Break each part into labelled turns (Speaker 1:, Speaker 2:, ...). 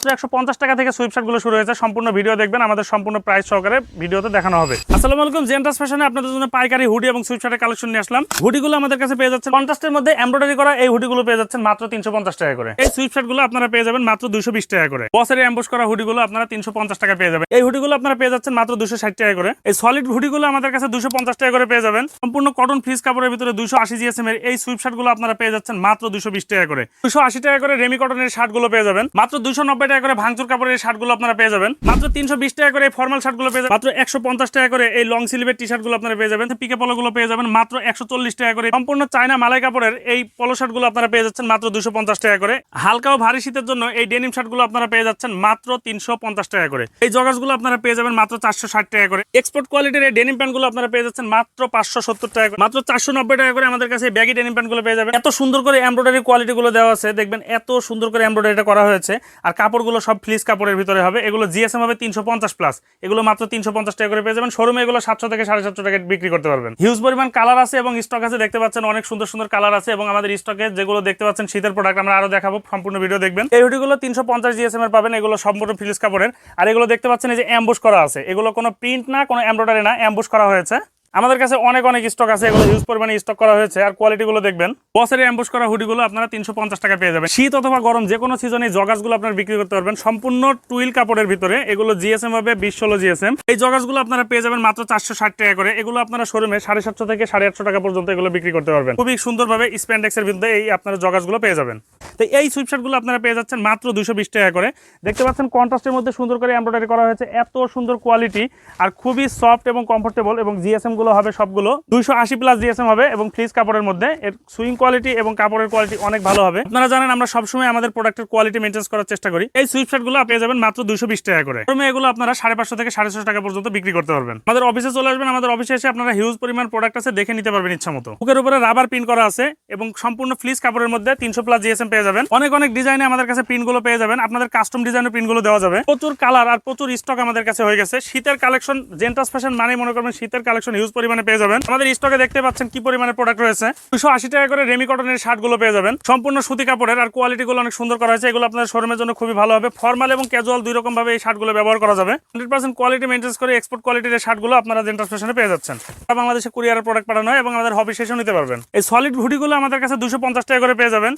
Speaker 1: মাত্র একশো টাকা থেকে সুইপশার্টগুলো শুরু হয়েছে। সম্পূর্ণ ভিডিও দেখবেন, আমাদের সম্পূর্ণ প্রাইস সহকারে ভিডিওতে দেখানো হবে। আসসালামু আলাইকুম জেন্টাস ফ্যাশনে আপনাদের জন্য পাইকারি হুডি এবং সুইপশার্টের কালেকশন নিয়ে আসলাম। হুডিগুলো আমাদের কাছে পেয়ে যাচ্ছে কন্ট্রাস্টের মধ্যে এমব্রয়ডারি করা এই হুডিগুলো পেয়ে যাচ্ছেন মাত্র তিনশো পঞ্চাশ টাকা করে। এই সুইপশার্টগুলো আপনারা পেয়ে যাবেন মাত্র দুশো টাকা করে। বসের এম্বোস করা হুডিগুলো আপনারা তিনশো পঞ্চাশ টাকা পেয়ে যাবেন। এই হুডিগুলো আপনারা পেয়ে যাচ্ছেন মাত্র দুশো টাকা করে। এই সলিড হুডিগুলো আমাদের কাছে দুশো টাকা করে পেয়ে যাবেন। সম্পূর্ণ কটন ফ্রিজ কাপড়ের ভিতরে দুশো আশি জিএসএম এর এই সুইপশার্টগুলো আপনারা পেয়ে যাচ্ছেন মাত্র দুশো টাকা করে। দুশো টাকা করে রেমি কটনের শার্টগুলো পেয়ে যাবেন। মাত্র দুশো টাকা করে ভাঙচুর কাপড়ের শার্টগুলো আপনারা পেয়ে যাবেন। মাত্র তিনশো বিশ টাকা করে এই ফর্মাল শার্টগুলো পেয়ে যাবেন। মাত্র একশো পঞ্চাশ টাকা করে এই লং সিলিভের টি শার্টগুলো আপনারা পেয়ে যাবেন। পিকে পলো গুলো পেয়ে যাবেন। মাত্র একশো চল্লিশ টাকা করে সম্পূর্ণ চায়না মালাই কাপড়ের এই পলো শার্টগুলো আপনারা পেয়ে যাচ্ছেন মাত্র দুশো টাকা করে। হালকা ও ভারী শীতের জন্য এই ডেনিম শার্টগুলো আপনারা পেয়ে যাচ্ছেন মাত্র তিনশো পঞ্চাশ টাকা করে। এই জগার্সগুলো আপনারা পেয়ে যাবেন মাত্র চারশো ষাট টাকা করে। এক্সপোর্ট কোয়ালিটির এই ডেনিম প্যান্টগুলো আপনারা পেয়ে যাচ্ছেন মাত্র পাঁচশো সত্তর টাকা মাত্র চারশো নব্বই টাকা করে আমাদের কাছে ব্যাগি ডেনিম প্যান্টগুলো পেয়ে যাবেন। এত সুন্দর করে এমব্রয়ডারি কোয়ালিটি গুলো দেওয়া আছে। দেখবেন এত সুন্দর করে এমব্রয়ডারিটা করা হয়েছে। আর কাপড়গুলো সব ফ্লিস কাপড়ের ভিতরে হবে। এগুলো জিএসএম হবে তিনশো পঞ্চাশ প্লাস এগুলো মাত্র তিনশো পঞ্চাশ টাকা করে পেয়ে যাবেন। শোরুমে এগুলো সাতশো থেকে সাড়ে সাতশো টাকা বিক্রি করতে পারবেন। হিউজ পরিমাণ কালার আছে এবং স্টক আছে। দেখতে পাচ্ছেন অনেক সুন্দর সুন্দর কালার আছে এবং আমাদের স্টকে যেগুলো দেখতে পাচ্ছেন শীতের প্রোডাক্ট আমরা আরও দেখাবো। সম্পূর্ণ ভিডিও দেখবেন। এই হুডিগুলো তিনশো পঞ্চাশ জিএসএম এর পাবেন। এগুলো সম্পূর্ণ ফ্লিস কাপড়ের। আর এগুলো দেখতে পাচ্ছেন এই যে অ্যাম্বুশ করা আছে। এগুলো কোনো প্রিন্ট না, কোনো এমব্রয়ডারি না। অ্যাম্বুশ করা হয়েছে। আমাদের কাছে অনেক অনেক স্টক আছে, এগুলো হিউজ পরিমাণে স্টক করা হয়েছে। আর কোয়ালিটি গুলো দেখবেন বসের অ্যাম্বুশ করা হুডিগুলো আপনারা তিনশো পঞ্চাশ টাকা পেয়ে যাবেন। শীত অথবা গরম, যে কোনো সিজনে জগাসগুলো আপনারা বিক্রি করতে পারবেন। সম্পূর্ণ টুইল কাপড়ের ভিতরে, এগুলো জিএসএম হবে, বিশ ষোলো জিএসএম এই জগাসগুলো আপনারা পেয়ে যাবেন মাত্র চারশো ষাট টাকা করে। এগুলো আপনারা শোরুমে সাড়ে সাতশো থেকে সাড়ে আটশো টাকা পর্যন্ত এগুলো বিক্রি করতে পারবেন। খুবই সুন্দরভাবে স্প্যান্ডেক্সের ভিতরে এই আপনারা জগাসগুলো পেয়ে যাবেন। তো এই সুইপশার্টগুলো আপনারা পেয়ে যাচ্ছেন মাত্র দুশো বিশ টাকা করে। দেখতে পাচ্ছেন কন্ট্রাস্টের মধ্যে সুন্দর করে এমব্রয়ডারি করা হয়েছে। এত সুন্দর কোয়ালিটি আর খুবই সফট এবং কমফোর্টেবল এবং জিএসএম গুলো হবে সবগুলো। দুইশো আশি প্লাস জিএসএম হবে এবং ফ্লিজ কাপড়ের মধ্যে। এর সুইং কোয়ালিটি এবং কাপড়ের কোয়ালিটি অনেক ভালো হবে। আপনারা জানেন, আমরা সবসময় আমাদের প্রোডাক্টের কোয়ালিটি মেনটেন করার চেষ্টা করি। এই সুইপশার্টগুলো পেয়ে যাবেন মাত্র দুশো বিশ টাকা করে। প্রথমে এগুলো আপনারা সাড়ে পাঁচশো থেকে সাড়ে ছশো টাকা পর্যন্ত বিক্রি করতে পারবেন। আমাদের অফিসে চলে আসবেন, আমাদের অফিসে এসে আপনারা হিউজ পরিমাণ প্রোডাক্ট আছে, দেখে নিতে পারবেন ইচ্ছা মতো। বুকের উপরে রাবার পিন করা আছে এবং সম্পূর্ণ ফ্লিজ কাপড়ের মধ্যে তিনশো প্লাস জিএসএম পেয়ে যাবেন। অনেক অনেক ডিজাইনে আমাদের কাছে প্রিন্টগুলো পেয়ে যাবেন। আপনাদের কাস্টম ডিজাইনের প্রিন্টগুলো দেওয়া যাবে। প্রচুর কালার আর প্রচুর স্টক আমাদের কাছে হয়ে গেছে। শীতের কালেকশন জেন্টাস ফ্যাশন মানে মনে করবেন শীতের কালেকশন হিউজ পরিমাণে পেয়ে যাবেন। আমাদের স্টকে দেখতে পাচ্ছেন কি পরিমাণে প্রোডাক্ট রয়েছে। দুশো আশি টাকা করে রেমি কটনের শার্টগুলো পেয়ে যাবেন। সম্পূর্ণ সুতি কাপড়ের আর কোয়ালিটি গুলো অনেক সুন্দর করা হয়েছে। এগুলো আপনাদের শোরুমের জন্য খুবই ভালো হবে। ফর্মাল এবং ক্যাজুয়াল দুই রকম ভাবে এই শার্টগুলো ব্যবহার করা যাবে। হান্ড্রেড পার্সেন্ট কোয়ালিটি মেনটেন করে এক্সপোর্ট কোয়ালিটির এই শার্টগুলো আপনারা জেন্টাস ফ্যাশনে পেয়ে যাচ্ছেন। বাংলাদেশে কুরিয়ারের প্রোডাক্ট পাঠানো হয় এবং আমাদের হবি শেষও নিতে পারবেন। এই সলিড হুডিগুলো আমাদের কাছে দুশো টাকা করে পেয়ে যাবেন।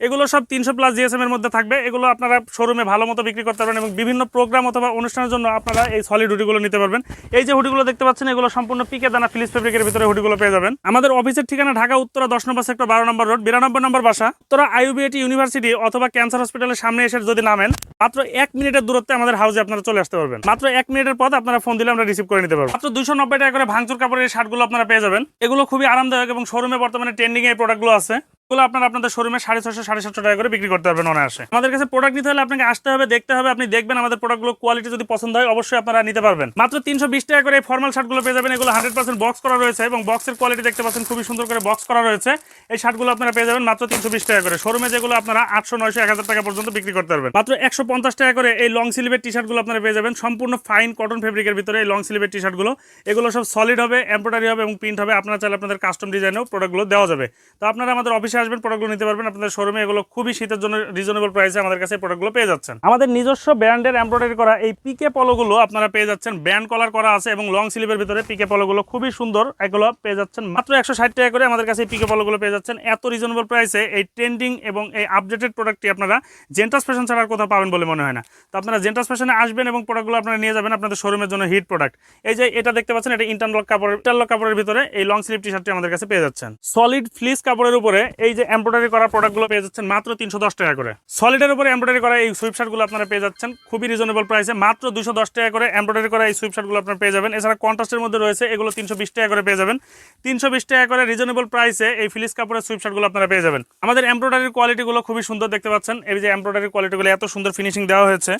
Speaker 1: এগুলো সব তিনশো প্লাস জিএসএম এর মধ্যে থাকবে। এগুলো আপনারা শোরুমে ভালো মতো বিক্রি করতে পারবেন এবং বিভিন্ন প্রোগ্রাম অথবা অনুষ্ঠানের জন্য আপনারা এই সলিড হুডিগুলো নিতে পারবেন। এই যে হুডিগুলো দেখতে পাচ্ছেন, এগুলো সম্পূর্ণ পিকে দানা ফিলিস ফেব্রিকের ভিতরে হুডিগুলো পেয়ে যাবেন। আমাদের অফিসের ঠিকানা ঢাকা, উত্তরা, দশ নম্বর সেক্টর বারো নম্বর রোড বিরানব্বই নম্বর বাসা। উত্তরা আইউবিএটি ইউনিভার্সিটি অথবা ক্যান্সার হসপিটালের সামনে এসে যদি নামেন, মাত্র এক মিনিটের দূরত্বে আমাদের হাউসে আপনারা চলে আসতে পারবেন। মাত্র এক মিনিটের পথ আপনারা ফোন দিলে আমরা রিসিভ করে নিতে পারব। মাত্র দুশো নব্বই টাকা করে ভাঙচুর কাপড়ের শার্টগুলো আপনারা পেয়ে যাবেন। এগুলো খুবই আরামদায়ক এবং শোরুমে বর্তমানে ট্রেন্ডিং এই প্রোডাক্টগুলো আছে। এগুলো আপনারা আপনাদের শোরুমে সাড়ে ছশো সাড়ে সাতশো টাকা করে বিক্রি করতে পারবেন অনায়াসে। আমাদের কাছে প্রোডাক্ট নিতে হলে আপনাকে আসতে হবে, দেখতে হবে, আপনি দেখবেন আমাদের প্রোডাক্টগুলো কোয়ালিটি যদি পছন্দ হয়, অবশ্যই আপনারা নিতে পারবেন। মাত্র তিনশো বিশ টাকা করে এই ফর্মাল শার্টগুলো পেয়ে যাবেন, এগুলো হান্ড্রেড পার্সেন্ট বক্স করা রয়েছে এবং বক্সের কোয়ালিটি দেখতে পাচ্ছেন, খুবই সুন্দর করে বক্স করা রয়েছে। এই শার্টগুলো আপনারা পেয়ে যাবেন মাত্র তিনশো বিশ টাকা করে। শোরুমে যেগুলো আপনারা আটশো, নয়শো, এক হাজার টাকা পর্যন্ত বিক্রি করতে পারবেন। মাত্র একশো পঞ্চাশ টাকা করে এই লং স্লিভের টি শার্টগুলো আপনারা পেয়ে যাবেন। সম্পূর্ণ ফাইন কটন ফেব্রিকের ভিতরে এই লং স্লিভের টি শার্টগুলো এগুলো সব সলিড হবে এমব্রয়ডারি হবে এবং প্রিন্ট হবে। আপনারা চাইলে আপনাদের কাস্টম ডিজাইনেও প্রোডাক্টগুলো দেওয়া যাবে। তো আপনারা আমাদের অফিসে আসবেন প্রোডাক্টগুলো নিতে পারবেন। আপনাদের শোরুমে এগুলো খুবই শীতের জন্য রিজনেবল প্রাইসে আমাদের কাছে প্রোডাক্টগুলো পেয়ে যাচ্ছেন। আমাদের নিজস্ব ব্র্যান্ডের এমব্রয়ডারি করা এই পিকে পলোগুলো আপনারা পেয়ে যাচ্ছেন। ব্যান্ড কলার করা আছে এবং লং স্লিভের ভিতরে পিকে পলোগুলো খুবই সুন্দর এগুলো পেয়ে যাচ্ছেন। মাত্র একশো ষাট টাকা করে আমাদের কাছে এই পিকে পলোগুলো পেয়ে যাচ্ছেন। এত রিজনেবল প্রাইসে এই ট্রেন্ডিং এবং এই আপডেটেড প্রোডাক্টটি আপনারা জেন্টাস ফ্যাশন ছাড়া আর কোথাও পাবেন বলে মনে হয় না। তো আপনারা জেন্টাস ফ্যাশনে আসবেন এবং প্রোডাক্টগুলো আপনারা নিয়ে যাবেন আপনাদের শোরুমের জন্য হিট প্রোডাক্ট এই যে এটা দেখতে পাচ্ছেন, এটা ইন্টারলক কাপড়ের ইন্টারলক কাপড়ের ভিতরে এই লং স্লিভ টি শার্টটি আমাদের কাছে পেয়ে যাচ্ছেন। সলিড ফ্লিস কাপড়ের উপরে এই যে এমব্রয়ডারি করা প্রোডাক্টগুলো পেয়ে যাচ্ছেন মাত্র তিনশো দশ টাকা করে। সলিডের উপরে এমব্রয়ডারি করা এই সুইপ শার্টগুলো আপনারা পেয়ে যাচ্ছেন খুবই রিজনেবল প্রাইসে মাত্র দুশো দশ টাকা করে এমব্রয়ডারি করা এই সুইপ শার্টগুলো আপনারা পেয়ে যাবেন। এছাড়া কন্ট্রাস্টের মধ্যে রয়েছে, এগুলো তিনশো বিশ টাকা করে পেয়ে যাবেন। তিনশো বিশ টাকা করে রিজনেবল প্রাইসে এই ফিলিস কাপড়ের সুইপ শার্টগুলো আপনারা পেয়ে যাবেন। আমাদের এমব্রয়ডারির কোয়ালিটিগুলো খুবই সুন্দর দেখতে পাচ্ছেন। এই যে এমব্রয়ডারির কোয়ালিটিগুলো এত সুন্দর ফিনিশিং দেওয়া হয়েছে।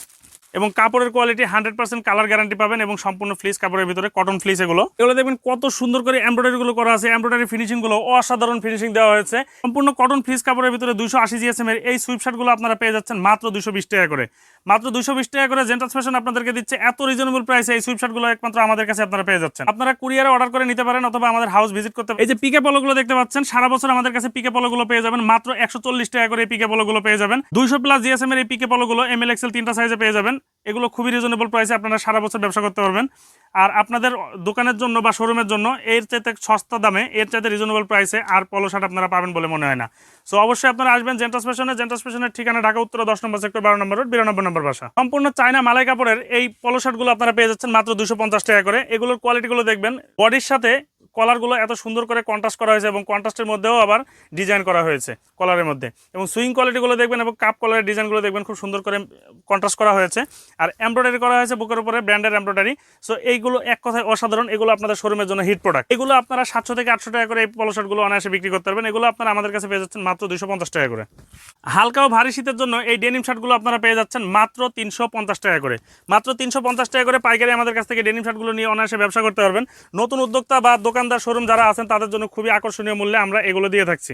Speaker 1: এবং কাপড়ের quality hundred percent colour guarantee পাবেন এবং সম্পূর্ণ ফ্লিস কাপড়ের ভিতরে কটন ফ্লিস এগুলো। এগুলো দেখবেন কত সুন্দর করে এমব্রয়ডারি গুলো করা আছে। এমব্রয়ডারি ফিনিশিংগুলো অসাধারণ ফিনিশিং দেওয়া হয়েছে। সম্পূর্ণ কটন ফ্লিস কাপড়ের ভিতরে দুশো আশি জিএসএম এর এই সুইপগুলো আপনারা পেয়ে যাচ্ছেন মাত্র দুশো বিশ টাকা করে। মাত্র দুশো বিশ টাকা করে জেন্টাস ফ্যাশন আপনাদেরকে দিচ্ছে এত রিজনেবল প্রাইসে এই সুইপগুলো একমাত্র আমাদের কাছে আপনারা পেয়ে যাচ্ছেন। আপনারা কুরিয়ারে অর্ডার করে নিতে পারেন অথবা আমাদের হাউস ভিজিট করতে। এই যে পিকে পলো গুলো দেখতে পাচ্ছেন, সারা বছর আমাদের কাছে পিকে পলো গুলো পেয়ে যাবেন। মাত্র একশো চল্লিশ টাকা করে এই পিকে পলো গুলো পেয়ে যাবেন। দুইশো প্লাস জিএসএম এর এই পিকে পলো গুলো এম এল এক্সেল তিনটা সাইজে পেয়ে যাবেন। এগুলো খুবই রিজনেবল প্রাইসে আপনারা সারা বছর ব্যবসা করতে পারবেন। আর আপনাদের দোকানের জন্য বা শোরুমের জন্য এর চাইতে সস্তা দামে, এর চাইতে রিজনেবল প্রাইসে আর পলো শার্ট আপনারা পাবেন বলে মনে হয় না। সো অবশ্যই আপনারা আসবেন জেন্টাস ফ্যাশনে জেন্টাস ফ্যাশনের ঠিকানা ঢাকা উত্তর দশ নম্বর সেক্টর বারো নম্বর রোড বিরানব্বই নম্বর বাসা। সম্পূর্ণ চায়না মালাই কাপড়ের এই পলো শার্টগুলো আপনারা পেয়ে যাচ্ছেন মাত্র দুশো টাকা করে। এগুলোর কোয়ালিটিগুলো দেখবেন। বডির সাথে কলারগুলো এত সুন্দর করে কন্ট্রাস্ট করা হয়েছে এবং কন্ট্রাস্টের মধ্যেও আবার ডিজাইন করা হয়েছে কলারের মধ্যে। এবং সুইং কোয়ালিটিগুলো দেখবেন এবং কাপ কলারের ডিজাইনগুলো দেখবেন খুব সুন্দর করে কন্ট্রাস্ট করা হয়েছে। আর এমব্রয়ডারি করা হয়েছে বুকের উপরে ব্র্যান্ডের এমব্রয়ডারি সো এইগুলো এক কথায় অসাধারণ। এগুলো আপনাদের শোরুমের জন্য হিট প্রোডাক্ট এগুলো আপনারা সাতশো থেকে আটশো টাকা করে এই পলো শার্টগুলো অনায়াসে বিক্রি করতে পারবেন। এগুলো আপনারা আমাদের কাছে পেয়ে যাচ্ছেন মাত্র দুশো পঞ্চাশ টাকা করে। হালকা ও ভারী শীতের জন্য এই ডেনিম শার্টগুলো আপনারা পেয়ে যাচ্ছেন মাত্র তিনশো পঞ্চাশ টাকা করে। মাত্র তিনশো পঞ্চাশ টাকা করে পাইকারি আমাদের কাছ থেকে ডেনিম শার্টগুলো নিয়ে অনায়াসে ব্যবসা করতে পারবেন। নতুন উদ্যোক্তা বা দোকানদার শোরুম যারা আছেন তাদের জন্য খুবই আকর্ষণীয় মূল্যে আমরা এগুলো দিয়ে থাকছি।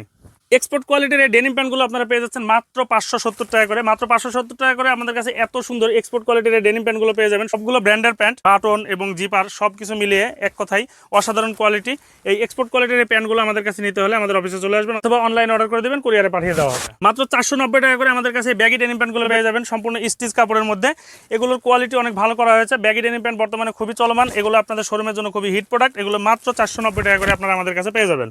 Speaker 1: এক্সপোর্ট কোয়ালিটির এই ডেনিম প্যান্টগুলো আপনারা পেয়ে যাচ্ছেন মাত্র পাঁচশো সত্তর টাকা করে। মাত্র পাঁচশো সত্তর টাকা করে আমাদের কাছে এত সুন্দর এক্সপোর্ট কোয়ালিটির এই ডেনিম প্যান্টগুলো পেয়ে যাবেন। সবগুলো ব্র্যান্ডের প্যান্ট বাটন এবং জিপার সব কিছু মিলিয়ে এক কথাই অসাধারণ কোয়ালিটি এই এক্সপোর্ট কোয়ালিটির এই প্যান্টগুলো আমাদের কাছে নিতে হলে আমাদের অফিসে চলে আসবেন অথবা অনলাইন অর্ডার করে দেবেন কুরিয়ারে পাঠিয়ে দেওয়া হবে। মাত্র চারশো নব্বই টাকা করে আমাদের কাছে ব্যাগি ডেনিম প্যান্টগুলো পেয়ে যাবেন সম্পূর্ণ স্টিচ কাপড়ের মধ্যে। এগুলোর কোয়ালিটি অনেক ভালো করা হয়েছে। ব্যাগি ডেনিম প্যান্ট বর্তমানে খুবই চলমান। এগুলো আপনাদের শোরুমের জন্য খুবই হিট প্রোডাক্ট এগুলো মাত্র চারশো নব্বই টাকা করে আপনারা আমাদের কাছে পেয়ে যাবেন।